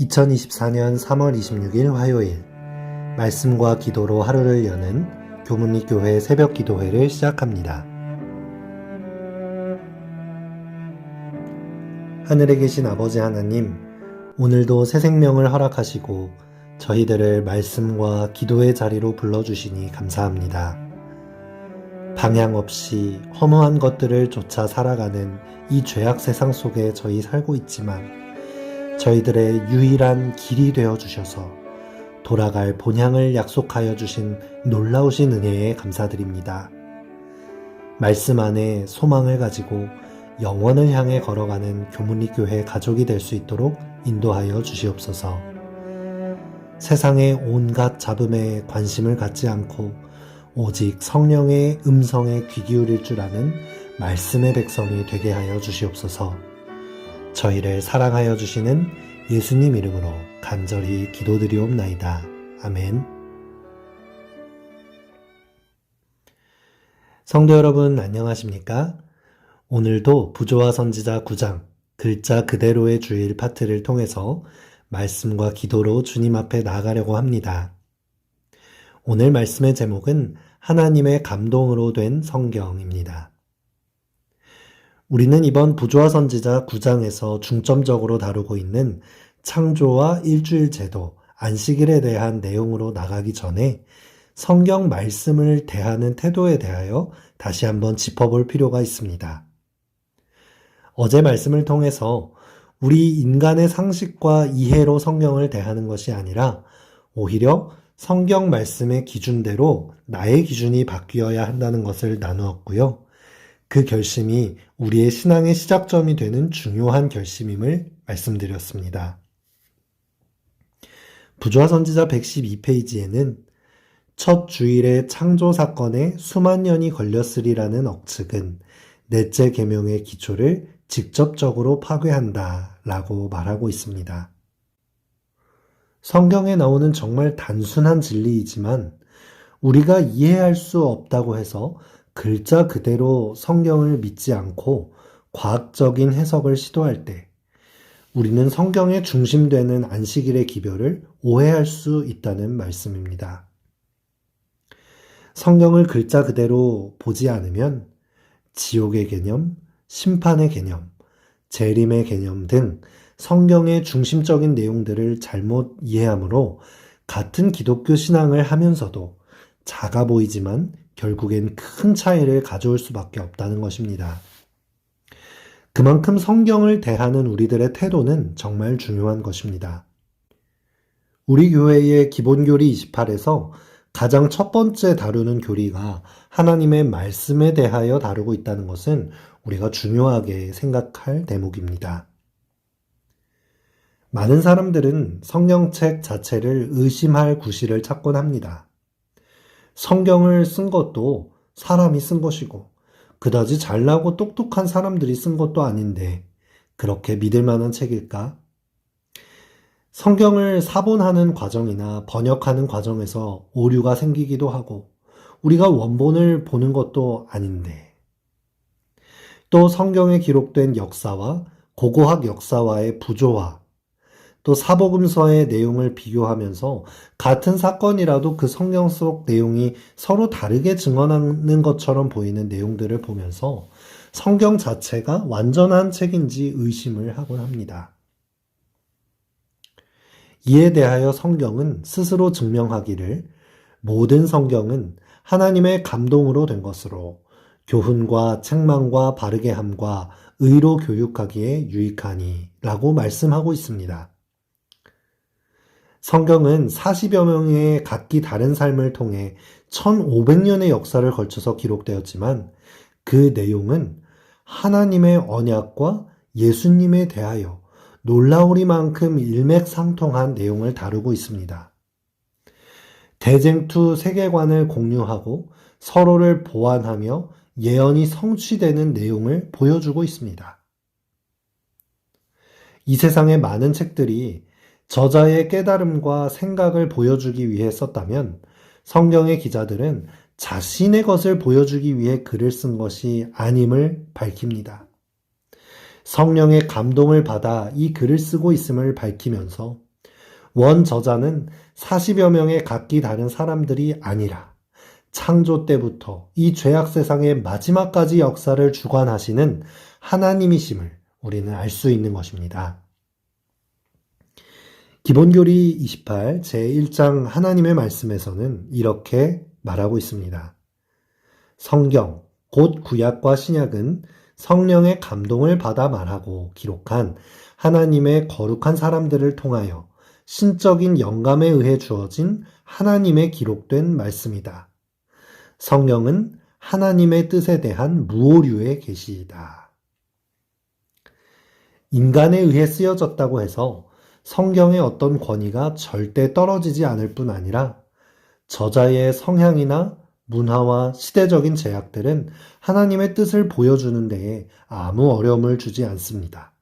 2024년 3월 26일 화요일 말씀과 기도로 하루를 여는 교문리 교회 새벽 기도회를 시작합니다. 하늘에 계신 아버지 하나님, 오늘도 새 생명을 허락하시고 저희들을 말씀과 기도의 자리로 불러주시니 감사합니다. 방향 없이 허무한 것들을 쫓아 살아가는 이 죄악 세상 속에 저희 살고 있지만 저희들의 유일한 길이 되어 주셔서 돌아갈 본향을 약속하여 주신 놀라우신 은혜에 감사드립니다. 말씀 안에 소망을 가지고 영원을 향해 걸어가는 교문리 교회 가족이 될 수 있도록 인도하여 주시옵소서. 세상의 온갖 잡음에 관심을 갖지 않고 오직 성령의 음성에 귀 기울일 줄 아는 말씀의 백성이 되게 하여 주시옵소서. 저희를 사랑하여 주시는 예수님 이름으로 간절히 기도드리옵나이다. 아멘. 성도 여러분 안녕하십니까? 오늘도 부조와 선지자 9장 글자 그대로의 주일 파트를 통해서 말씀과 기도로 주님 앞에 나아가려고 합니다. 오늘 말씀의 제목은 하나님의 감동으로 된 성경입니다. 우리는 이번 부조와 선지자 9장에서 중점적으로 다루고 있는 창조와 일주일 제도, 안식일에 대한 내용으로 나가기 전에 성경 말씀을 대하는 태도에 대하여 다시 한번 짚어볼 필요가 있습니다. 어제 말씀을 통해서 우리 인간의 상식과 이해로 성경을 대하는 것이 아니라 오히려 성경 말씀의 기준대로 나의 기준이 바뀌어야 한다는 것을 나누었고요. 그 결심이 우리의 신앙의 시작점이 되는 중요한 결심임을 말씀드렸습니다. 부조화 선지자 112페이지에는 첫 주일의 창조 사건에 수만 년이 걸렸으리라는 억측은 넷째 계명의 기초를 직접적으로 파괴한다 라고 말하고 있습니다. 성경에 나오는 정말 단순한 진리이지만 우리가 이해할 수 없다고 해서 글자 그대로 성경을 믿지 않고 과학적인 해석을 시도할 때 우리는 성경에 중심되는 안식일의 기별을 오해할 수 있다는 말씀입니다. 성경을 글자 그대로 보지 않으면 지옥의 개념, 심판의 개념, 재림의 개념 등 성경의 중심적인 내용들을 잘못 이해하므로 같은 기독교 신앙을 하면서도 작아 보이지만 결국엔 큰 차이를 가져올 수밖에 없다는 것입니다. 그만큼 성경을 대하는 우리들의 태도는 정말 중요한 것입니다. 우리 교회의 기본교리 28에서 가장 첫 번째 다루는 교리가 하나님의 말씀에 대하여 다루고 있다는 것은 우리가 중요하게 생각할 대목입니다. 많은 사람들은 성경책 자체를 의심할 구실을 찾곤 합니다. 성경을 쓴 것도 사람이 쓴 것이고, 그다지 잘나고 똑똑한 사람들이 쓴 것도 아닌데, 그렇게 믿을 만한 책일까? 성경을 사본하는 과정이나 번역하는 과정에서 오류가 생기기도 하고, 우리가 원본을 보는 것도 아닌데, 또 성경에 기록된 역사와 고고학 역사와의 부조화, 또 사복음서의 내용을 비교하면서 같은 사건이라도 그 성경 속 내용이 서로 다르게 증언하는 것처럼 보이는 내용들을 보면서 성경 자체가 완전한 책인지 의심을 하곤 합니다. 이에 대하여 성경은 스스로 증명하기를 모든 성경은 하나님의 감동으로 된 것으로 교훈과 책망과 바르게 함과 의로 교육하기에 유익하니 라고 말씀하고 있습니다. 성경은 40여 명의 각기 다른 삶을 통해 1500년의 역사를 걸쳐서 기록되었지만 그 내용은 하나님의 언약과 예수님에 대하여 놀라우리만큼 일맥상통한 내용을 다루고 있습니다. 대쟁투 세계관을 공유하고 서로를 보완하며 예언이 성취되는 내용을 보여주고 있습니다. 이 세상의 많은 책들이 저자의 깨달음과 생각을 보여주기 위해 썼다면 성경의 기자들은 자신의 것을 보여주기 위해 글을 쓴 것이 아님을 밝힙니다. 성령의 감동을 받아 이 글을 쓰고 있음을 밝히면서 원 저자는 40여 명의 각기 다른 사람들이 아니라 창조 때부터 이 죄악 세상의 마지막까지 역사를 주관하시는 하나님이심을 우리는 알 수 있는 것입니다. 기본교리 28 제1장 하나님의 말씀에서는 이렇게 말하고 있습니다. 성경, 곧 구약과 신약은 성령의 감동을 받아 말하고 기록한 하나님의 거룩한 사람들을 통하여 신적인 영감에 의해 주어진 하나님의 기록된 말씀이다. 성경은 하나님의 뜻에 대한 무오류의 계시이다. 인간에 의해 쓰여졌다고 해서 성경의 어떤 권위가 절대 떨어지지 않을 뿐 아니라 저자의 성향이나 문화와 시대적인 제약들은 하나님의 뜻을 보여주는 데에 아무 어려움을 주지 않습니다.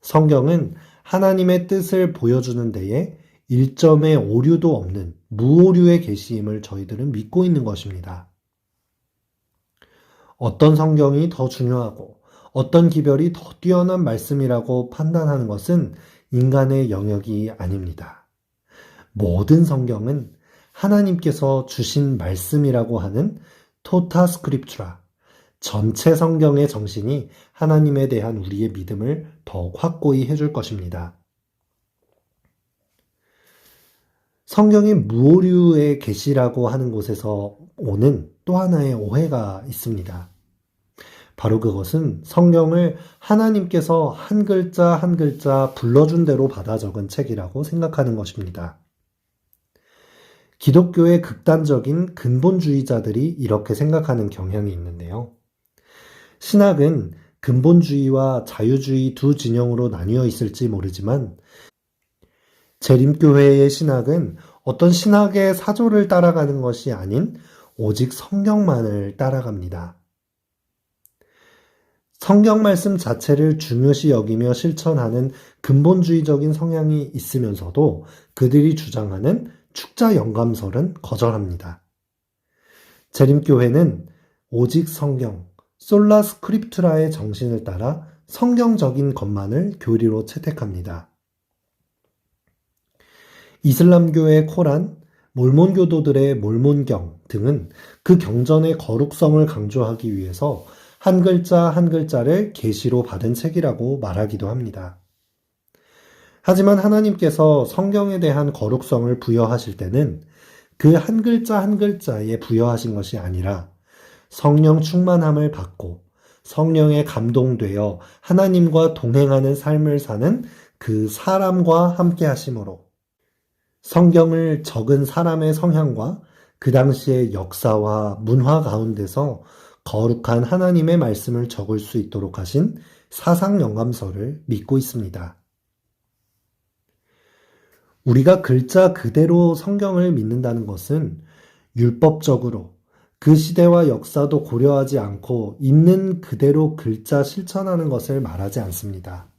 성경은 하나님의 뜻을 보여주는 데에 일점의 오류도 없는 무오류의 계시임을 저희들은 믿고 있는 것입니다. 어떤 성경이 더 중요하고 어떤 기별이 더 뛰어난 말씀이라고 판단하는 것은 인간의 영역이 아닙니다. 모든 성경은 하나님께서 주신 말씀이라고 하는 토타 스크립투라, 전체 성경의 정신이 하나님에 대한 우리의 믿음을 더욱 확고히 해줄 것입니다. 성경이 무오류의 계시라고 하는 곳에서 오는 또 하나의 오해가 있습니다. 바로 그것은 성경을 하나님께서 한 글자 한 글자 불러준 대로 받아 적은 책이라고 생각하는 것입니다. 기독교의 극단적인 근본주의자들이 이렇게 생각하는 경향이 있는데요. 신학은 근본주의와 자유주의 두 진영으로 나뉘어 있을지 모르지만 재림교회의 신학은 어떤 신학의 사조를 따라가는 것이 아닌 오직 성경만을 따라갑니다. 성경 말씀 자체를 중요시 여기며 실천하는 근본주의적인 성향이 있으면서도 그들이 주장하는 축자 영감설은 거절합니다. 재림교회는 오직 성경, 솔라 스크립트라의 정신을 따라 성경적인 것만을 교리로 채택합니다. 이슬람교의 코란, 몰몬교도들의 몰몬경 등은 그 경전의 거룩성을 강조하기 위해서 한 글자 한 글자를 계시로 받은 책이라고 말하기도 합니다. 하지만 하나님께서 성경에 대한 거룩성을 부여하실 때는 그 한 글자 한 글자에 부여하신 것이 아니라 성령 충만함을 받고 성령에 감동되어 하나님과 동행하는 삶을 사는 그 사람과 함께 하심으로 성경을 적은 사람의 성향과 그 당시의 역사와 문화 가운데서 거룩한 하나님의 말씀을 적을 수 있도록 하신 사상 영감서를 믿고 있습니다. 우리가 글자 그대로 성경을 믿는다는 것은 율법적으로 그 시대와 역사도 고려하지 않고 있는 그대로 글자 실천하는 것을 말하지 않습니다.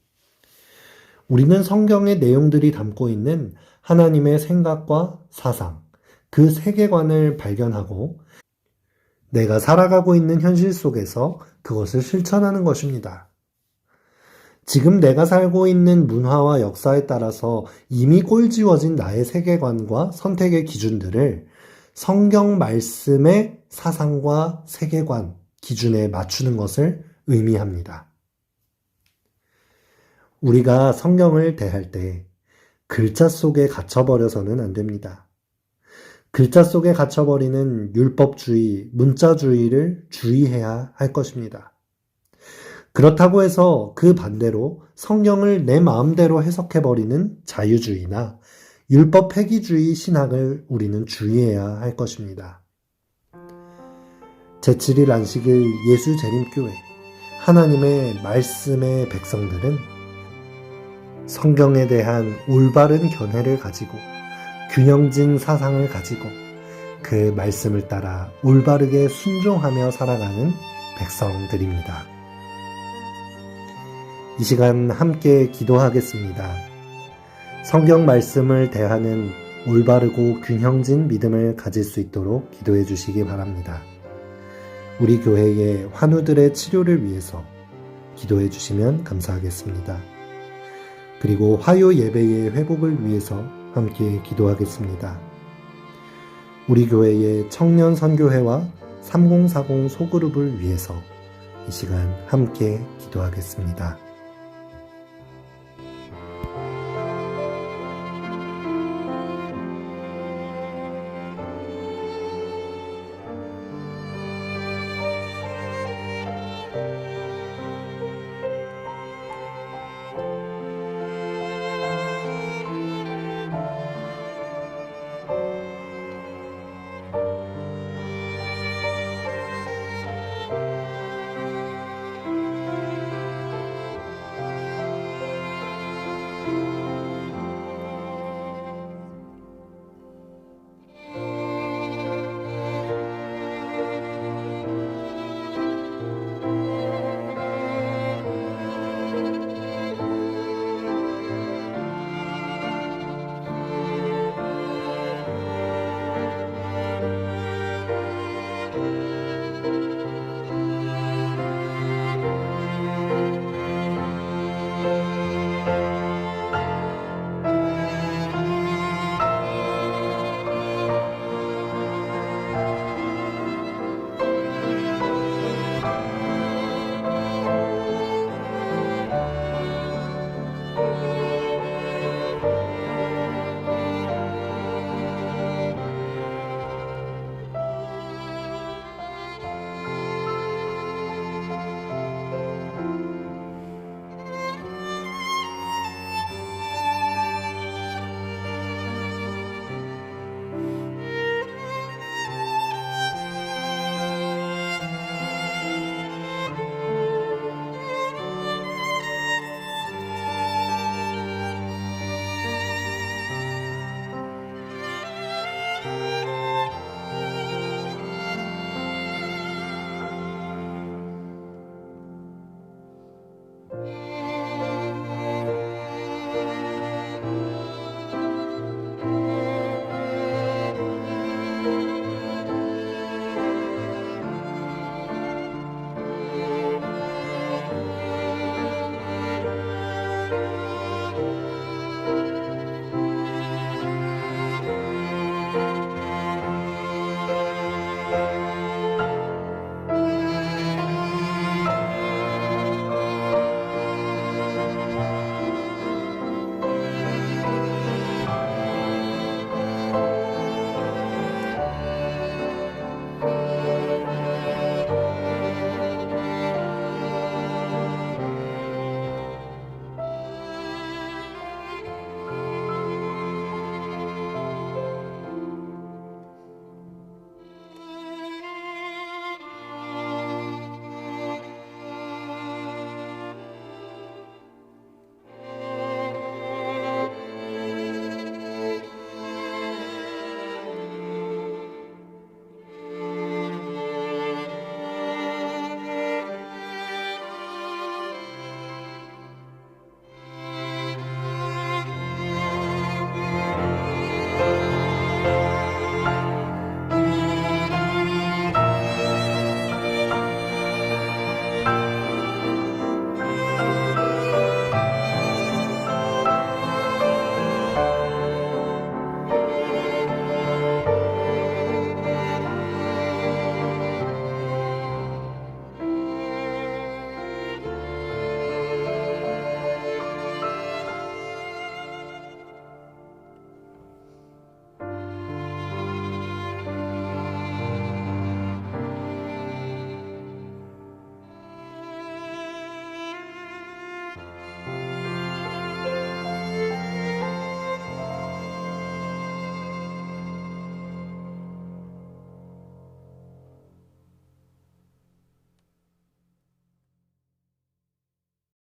우리는 성경의 내용들이 담고 있는 하나님의 생각과 사상, 그 세계관을 발견하고 내가 살아가고 있는 현실 속에서 그것을 실천하는 것입니다. 지금 내가 살고 있는 문화와 역사에 따라서 이미 꼴지워진 나의 세계관과 선택의 기준들을 성경 말씀의 사상과 세계관 기준에 맞추는 것을 의미합니다. 우리가 성경을 대할 때 글자 속에 갇혀버려서는 안 됩니다. 글자 속에 갇혀버리는 율법주의, 문자주의를 주의해야 할 것입니다. 그렇다고 해서 그 반대로 성경을 내 마음대로 해석해버리는 자유주의나 율법 폐기주의 신학을 우리는 주의해야 할 것입니다. 제7일 안식일 예수 재림교회 하나님의 말씀의 백성들은 성경에 대한 올바른 견해를 가지고 균형진 사상을 가지고 그 말씀을 따라 올바르게 순종하며 살아가는 백성들입니다. 이 시간 함께 기도하겠습니다. 성경 말씀을 대하는 올바르고 균형진 믿음을 가질 수 있도록 기도해 주시기 바랍니다. 우리 교회의 환우들의 치료를 위해서 기도해 주시면 감사하겠습니다. 그리고 화요 예배의 회복을 위해서 함께 기도하겠습니다. 우리 교회의 청년 선교회와 3040 소그룹을 위해서 이 시간 함께 기도하겠습니다.